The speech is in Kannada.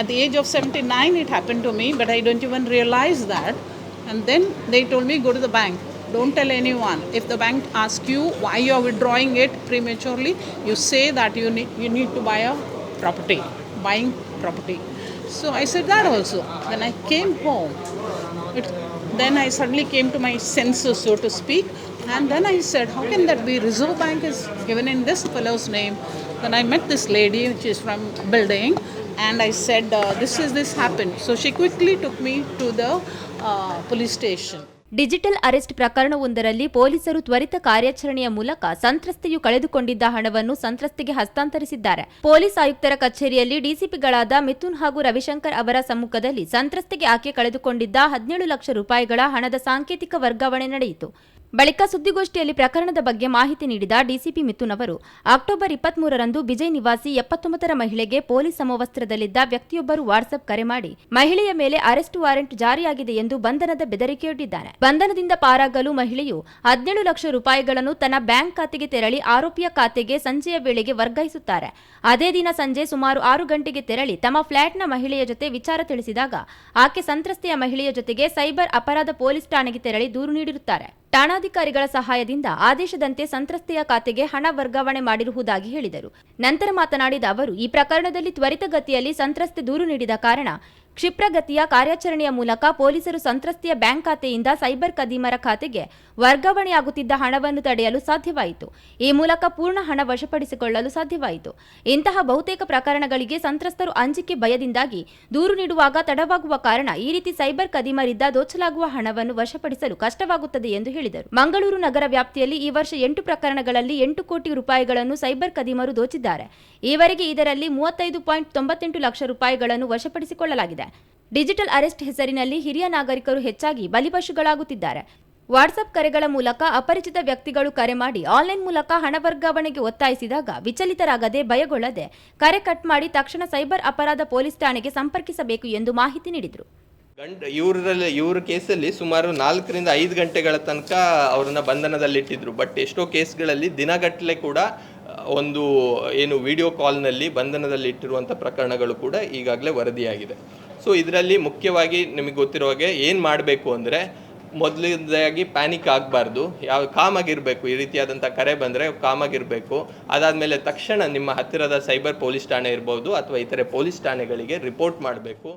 At the age of 79, it happened to me, but I don't even realize that. And then they told me, go to the bank. Don't tell anyone. If the bank asks you why you are withdrawing it prematurely, you say that you need, you need to buy a property, buying property. So I said that also. When I came home, it, then I suddenly came to my senses, so to speak. And then I said, how can that be? Reserve Bank is given in this fellow's name. Then I met this lady, which is from building, and I said, uh, this is this happened. So she quickly took me to the uh, police station. Digital arrest ಪ್ರಕರಣವೊಂದರಲ್ಲಿ ಪೊಲೀಸರು ತ್ವರಿತ ಕಾರ್ಯಾಚರಣೆಯ ಮೂಲಕ ಸಂತ್ರಸ್ತೆಯು ಕಳೆದುಕೊಂಡಿದ್ದ ಹಣವನ್ನು ಸಂತ್ರಸ್ತೆಗೆ ಹಸ್ತಾಂತರಿಸಿದ್ದಾರೆ ಪೊಲೀಸ್ ಆಯುಕ್ತರ ಕಚೇರಿಯಲ್ಲಿ ಡಿಸಿಪಿಗಳಾದ ಮಿಥುನ್ ಹಾಗೂ ರವಿಶಂಕರ್ ಅವರ ಸಮ್ಮುಖದಲ್ಲಿ ಸಂತ್ರಸ್ತೆಗೆ ಆಕೆ ಕಳೆದುಕೊಂಡಿದ್ದ ಹದಿನೇಳು ಲಕ್ಷ ರೂಪಾಯಿಗಳ ಹಣದ ಸಾಂಕೇತಿಕ ವರ್ಗಾವಣೆ ನಡೆಯಿತು ಬಳಿಕ ಸುದ್ದಿಗೋಷ್ಠಿಯಲ್ಲಿ ಪ್ರಕರಣದ ಬಗ್ಗೆ ಮಾಹಿತಿ ನೀಡಿದ ಡಿಸಿಪಿ ಮಿಥುನ್ ಅವರು ಅಕ್ಟೋಬರ್ ಇಪ್ಪತ್ಮೂರರಂದು ವಿಜಯ್ ನಿವಾಸಿ ಎಪ್ಪತ್ತೊಂಬತ್ತರ ಮಹಿಳೆಗೆ ಪೊಲೀಸ್ ಸಮವಸ್ತ್ರದಲ್ಲಿದ್ದ ವ್ಯಕ್ತಿಯೊಬ್ಬರು ವಾಟ್ಸ್ಆಪ್ ಕರೆ ಮಾಡಿ ಮಹಿಳೆಯ ಮೇಲೆ ಅರೆಸ್ಟ್ ವಾರೆಂಟ್ ಜಾರಿಯಾಗಿದೆ ಎಂದು ಬಂಧನದ ಬೆದರಿಕೆಯೊಡ್ಡಿದ್ದಾರೆ ಬಂಧನದಿಂದ ಪಾರಾಗಲು ಮಹಿಳೆಯು ಹದಿನೇಳು ಲಕ್ಷ ರೂಪಾಯಿಗಳನ್ನು ತನ್ನ ಬ್ಯಾಂಕ್ ಖಾತೆಗೆ ತೆರಳಿ ಆರೋಪಿಯ ಖಾತೆಗೆ ಸಂಜೆಯ ವೇಳೆಗೆ ವರ್ಗಾಯಿಸುತ್ತಾರೆ. ಅದೇ ದಿನ ಸಂಜೆ ಸುಮಾರು ಆರು ಗಂಟೆಗೆ ತೆರಳಿ ತಮ್ಮ ಫ್ಲಾಟ್ನ ಮಹಿಳೆಯ ಜೊತೆ ವಿಚಾರ ತಿಳಿಸಿದಾಗ, ಆಕೆ ಸಂತ್ರಸ್ತೆಯ ಮಹಿಳೆಯ ಜೊತೆಗೆ ಸೈಬರ್ ಅಪರಾಧ ಪೊಲೀಸ್ ಠಾಣೆಗೆ ತೆರಳಿ ದೂರು ನೀಡಿರುತ್ತಾರೆ. ಠಾಣಾಧಿಕಾರಿಗಳ ಸಹಾಯದಿಂದ ಆದೇಶದಂತೆ ಸಂತ್ರಸ್ತೆಯ ಖಾತೆಗೆ ಹಣ ವರ್ಗಾವಣೆ ಮಾಡಿರುವುದಾಗಿ ಹೇಳಿದರು. ನಂತರ ಮಾತನಾಡಿದ ಅವರು, ಈ ಪ್ರಕರಣದಲ್ಲಿ ತ್ವರಿತಗತಿಯಲ್ಲಿ ಸಂತ್ರಸ್ತೆ ದೂರು ನೀಡಿದ ಕಾರಣ ಕ್ಷಿಪ್ರಗತಿಯ ಕಾರ್ಯಾಚರಣೆಯ ಮೂಲಕ ಪೊಲೀಸರು ಸಂತ್ರಸ್ತೆಯ ಬ್ಯಾಂಕ್ ಖಾತೆಯಿಂದ ಸೈಬರ್ ಕದೀಮರ ಖಾತೆಗೆ ವರ್ಗಾವಣೆಯಾಗುತ್ತಿದ್ದ ಹಣವನ್ನು ತಡೆಯಲು ಸಾಧ್ಯವಾಯಿತು. ಈ ಮೂಲಕ ಪೂರ್ಣ ಹಣ ವಶಪಡಿಸಿಕೊಳ್ಳಲು ಸಾಧ್ಯವಾಯಿತು. ಇಂತಹ ಬಹುತೇಕ ಪ್ರಕರಣಗಳಿಗೆ ಸಂತ್ರಸ್ತರು ಅಂಜಿಕೆ ಭಯದಿಂದಾಗಿ ದೂರು ನೀಡುವಾಗ ತಡವಾಗುವ ಕಾರಣ ಈ ರೀತಿ ಸೈಬರ್ ಕದೀಮರಿಂದ ದೋಚಲಾಗುವ ಹಣವನ್ನು ವಶಪಡಿಸಲು ಕಷ್ಟವಾಗುತ್ತದೆ ಎಂದು ಹೇಳಿದರು. ಮಂಗಳೂರು ನಗರ ವ್ಯಾಪ್ತಿಯಲ್ಲಿ ಈ ವರ್ಷ ಎಂಟು ಪ್ರಕರಣಗಳಲ್ಲಿ ಎಂಟು ಕೋಟಿ ರೂಪಾಯಿಗಳನ್ನು ಸೈಬರ್ ಕದೀಮರು ದೋಚಿದ್ದಾರೆ. ಈವರೆಗೆ ಇದರಲ್ಲಿ ಮೂವತ್ತೈದು ಪಾಯಿಂಟ್ ತೊಂಬತ್ತೆಂಟು ಲಕ್ಷ ರೂಪಾಯಿಗಳನ್ನು ವಶಪಡಿಸಿಕೊಳ್ಳಲಾಗಿದೆ. ಡಿಜಿಟಲ್ ಅರೆಸ್ಟ್ ಹೆಸರಿನಲ್ಲಿ ಹಿರಿಯ ನಾಗರಿಕರು ಹೆಚ್ಚಾಗಿ ಬಲಿಪಶುಗಳಾಗುತ್ತಿದ್ದಾರೆ. ವಾಟ್ಸಪ್ ಕರೆಗಳ ಮೂಲಕ ಅಪರಿಚಿತ ವ್ಯಕ್ತಿಗಳು ಕರೆ ಮಾಡಿ ಆನ್ಲೈನ್ ಮೂಲಕ ಹಣ ವರ್ಗಾವಣೆಗೆ ಒತ್ತಾಯಿಸಿದಾಗ ವಿಚಲಿತರಾಗದೆ ಭಯಗೊಳ್ಳದೆ ಕರೆ ಕಟ್ ಮಾಡಿ ತಕ್ಷಣ ಸೈಬರ್ ಅಪರಾಧ ಪೊಲೀಸ್ ಠಾಣೆಗೆ ಸಂಪರ್ಕಿಸಬೇಕು ಎಂದು ಮಾಹಿತಿ ನೀಡಿದರು. ಇವರಲ್ಲಿ ಇವ್ರ ಕೇಸಲ್ಲಿ ಸುಮಾರು ನಾಲ್ಕರಿಂದ ಐದು ಗಂಟೆಗಳ ತನಕ ಅವ್ರನ್ನ ಬಂಧನದಲ್ಲಿಟ್ಟಿದ್ರು. ಬಟ್ ಎಷ್ಟೋ ಕೇಸ್ಗಳಲ್ಲಿ ದಿನಗಟ್ಟಲೆ ಕೂಡ ಒಂದು ಏನು ವಿಡಿಯೋ ಕಾಲ್ನಲ್ಲಿ ಬಂಧನದಲ್ಲಿ ಇಟ್ಟಿರುವಂಥ ಪ್ರಕರಣಗಳು ಕೂಡ ಈಗಾಗಲೇ ವರದಿಯಾಗಿದೆ. ಸೊ ಇದರಲ್ಲಿ ಮುಖ್ಯವಾಗಿ ನಿಮಗೆ ಗೊತ್ತಿರೋ ಹಾಗೆ ಏನು ಮಾಡಬೇಕು ಅಂದರೆ ಮೊದಲನೇದಾಗಿ ಪ್ಯಾನಿಕ್ ಆಗಬಾರ್ದು. ಯಾವ ಕಾಮಾಗಿರಬೇಕು, ಈ ರೀತಿಯಾದಂಥ ಕರೆ ಬಂದರೆ ಕಾಮಾಗಿರಬೇಕು. ಅದಾದಮೇಲೆ ತಕ್ಷಣ ನಿಮ್ಮ ಹತ್ತಿರದ ಸೈಬರ್ ಪೊಲೀಸ್ ಠಾಣೆ ಇರ್ಬೋದು ಅಥವಾ ಇತರೆ ಪೊಲೀಸ್ ಠಾಣೆಗಳಿಗೆ ರಿಪೋರ್ಟ್ ಮಾಡಬೇಕು.